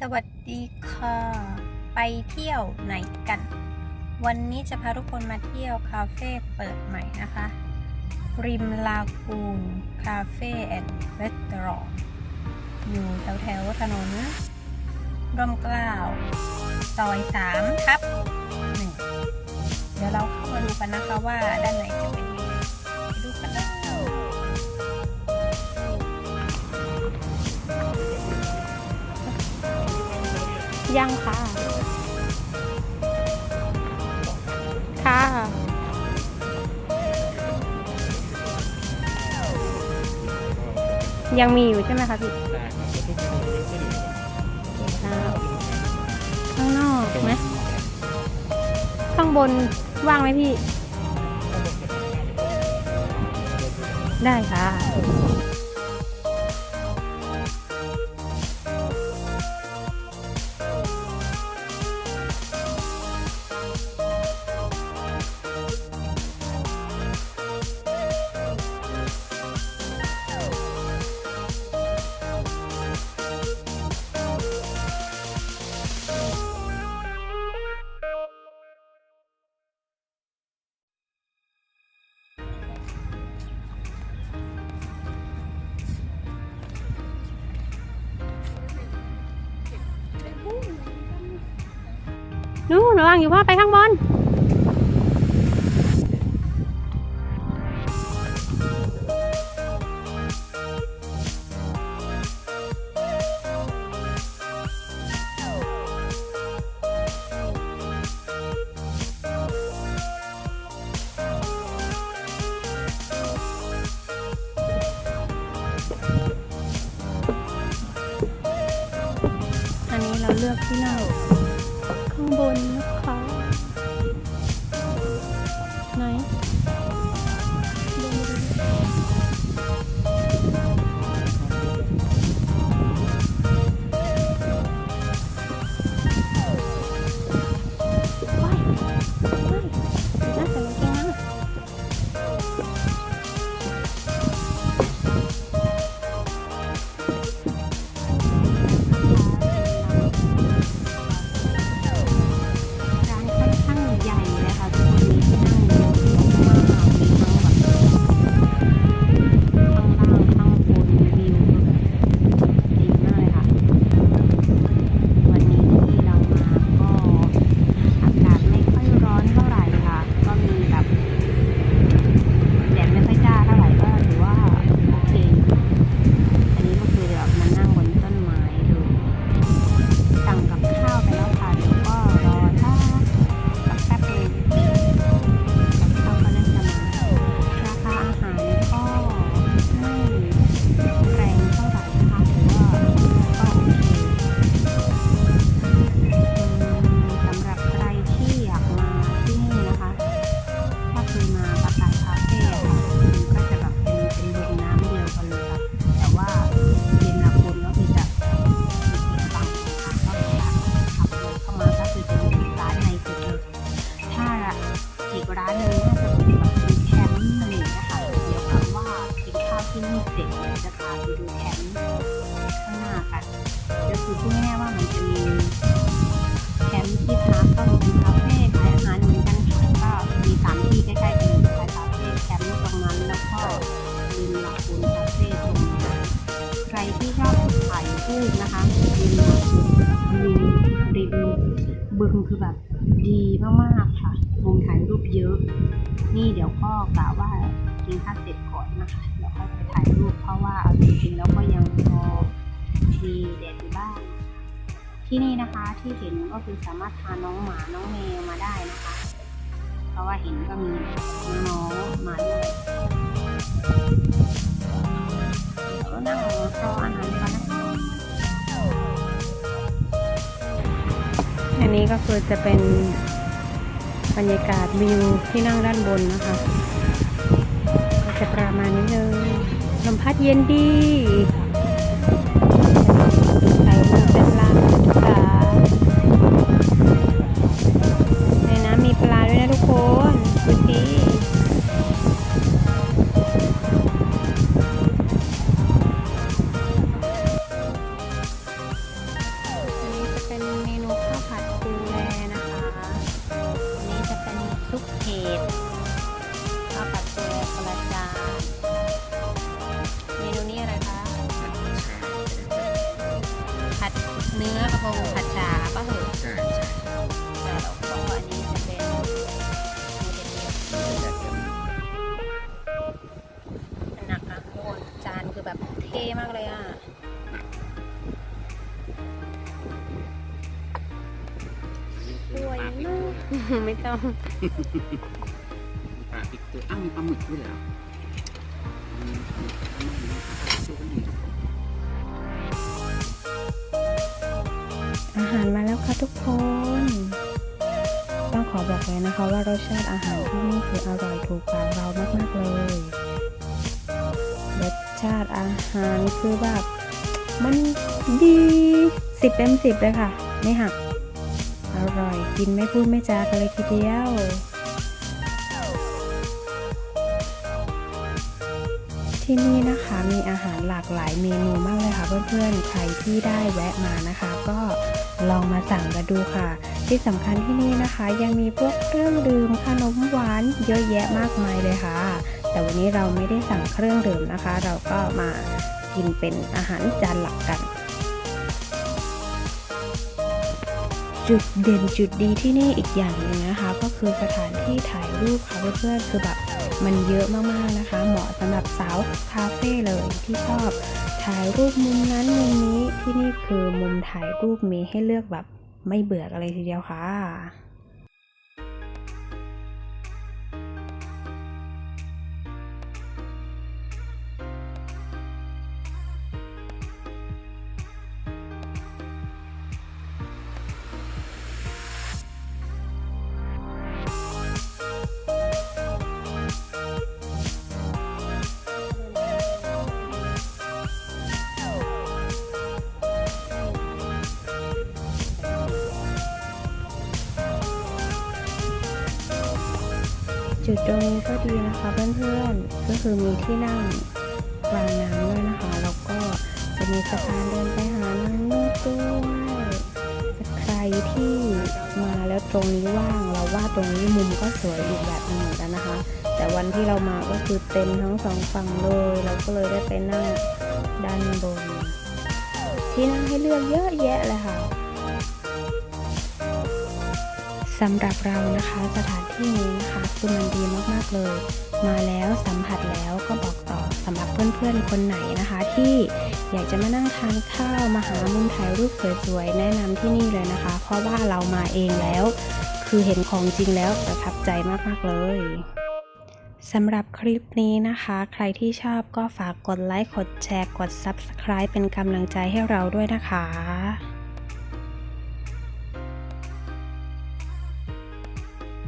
สวัสดีค่ะ ไปเที่ยวไหนกัน วันนี้จะพาทุกคนมาเที่ยวคาเฟ่เปิดใหม่นะคะ ริมลากูนคาเฟ่แอนด์รีสอร์ทอยู่แถวแถวถนนร่มเกล้าซอย3ทับหนึ่งเดี๋ยวเราเข้ามาดูกันนะคะว่าด้านในจะเป็นยังไงไปดูกันเล ยังค่ะ ค่ะ ยังมีอยู่ใช่ไหมคะพี่ข้างนอกไหมข้างบนว่างไหมพี่ ได้ค่ะ นู่นระวังอยู่พ่อไปข้างบนอันนี้เราเลือกที่นั่งข้ บึงคือแบบดีมากๆค่ะมุมถ่ายรูปเยอะ นี่เดี๋ยวก็กะว่ากินข้าวเสร็จก่อนนะคะเดี๋ยวค่อยไปถ่ายรูปเพราะว่าเอาจริงๆแล้วก็ยังพอมีแดดอยู่บ้าง ที่นี่นะคะที่เห็นก็คือสามารถพาน้องหมาน้องแมวมาได้นะคะ เพราะว่าเห็นก็มีน้องๆมาด้วย อันนี้ก็คือจะเป็นบรรยากาศวิวที่นั่งด้านบนนะคะ ก็จะประมาณนี้เลยลมพัดเย็นดี เนื้อกระพงผัดฉาป่ะเหรอใช่ใช่แต่เราก็อันนี้จะเป็นโมเดลเดียวแบบเดียวหนักนะทุกคนจานคือแบบเท่มากเลยอะสวยมากไม่ต้องปลาพริกตัวอ้าวมีปลาหมึกด้วยเหรออืมปลาหมึกปลาหมึก อาหารมาแล้วค่ะทุกคนต้องขอบอกเลยนะคะว่ารสชาติอาหารที่นี่คืออร่อยถูกปากเรามากๆเลยรสชาติอาหารคือแบบมันดีสิบเต็มสิบเลยค่ะ ไม่หักอร่อยกินไม่พูดไม่จากันเลยทีเดียว ที่นี่นะคะมีอาหารหลากหลายเมนูมากเลยค่ะ เพื่อนๆ ใครที่ได้แวะมานะคะ ก็ลองมาสั่งกันดูค่ะ ที่สำคัญที่นี่นะคะ ยังมีพวกเครื่องดื่มขนมหวานเยอะแยะมากมายเลยค่ะ แต่วันนี้เราไม่ได้สั่งเครื่องดื่มนะคะ เราก็มากินเป็นอาหารจานหลักกัน จุดเด่นจุดดีที่นี่อีกอย่างหนึ่งนะคะ ก็คือสถานที่ถ่ายรูปค่ะเพื่อนๆคือแบบ มันเยอะมากๆนะคะ เหมาะสำหรับสาวคาเฟ่เลยที่ชอบถ่ายรูปมุมนั้นมุมนี้ที่นี่คือมุมถ่ายรูปมีให้เลือกแบบไม่เบื่อกันเลยทีเดียวค่ะ จุดตรงนี้ก็ดีนะคะเพื่อนๆ ก็คือมีที่นั่งกลางน้ำด้วยนะคะ แล้วก็จะมีสะพานเดินไปหานางเงือกด้วยใครที่มาแล้วตรงนี้ว่างเราว่าตรงนี้มุมก็สวยอีกแบบหนึงเหมือนกันนะคะ แต่วันที่เรามาก็คือเต็มทั้งสองฝั่งเลย เราก็เลยได้ไปนั่งด้านบน ที่นั่งให้เลือกเยอะแยะเลยค่ะ สำหรับเรานะคะสถานที่นี้นะคะคือมันดีมากๆเลย มาแล้วสัมผัสแล้วก็บอกต่อสำหรับเพื่อนๆคนไหนนะคะ ที่อยากจะมานั่งทานข้าวมาหามุมถ่ายรูปสวยๆแนะนำที่นี่เลยนะคะ เพราะว่าเรามาเองแล้ว คือเห็นของจริงแล้วประทับใจมากๆเลยสำหรับคลิปนี้นะคะ ใครที่ชอบก็ฝากกดไลค์กดแชร์กด Subscribe เป็นกำลังใจให้เราด้วยนะคะ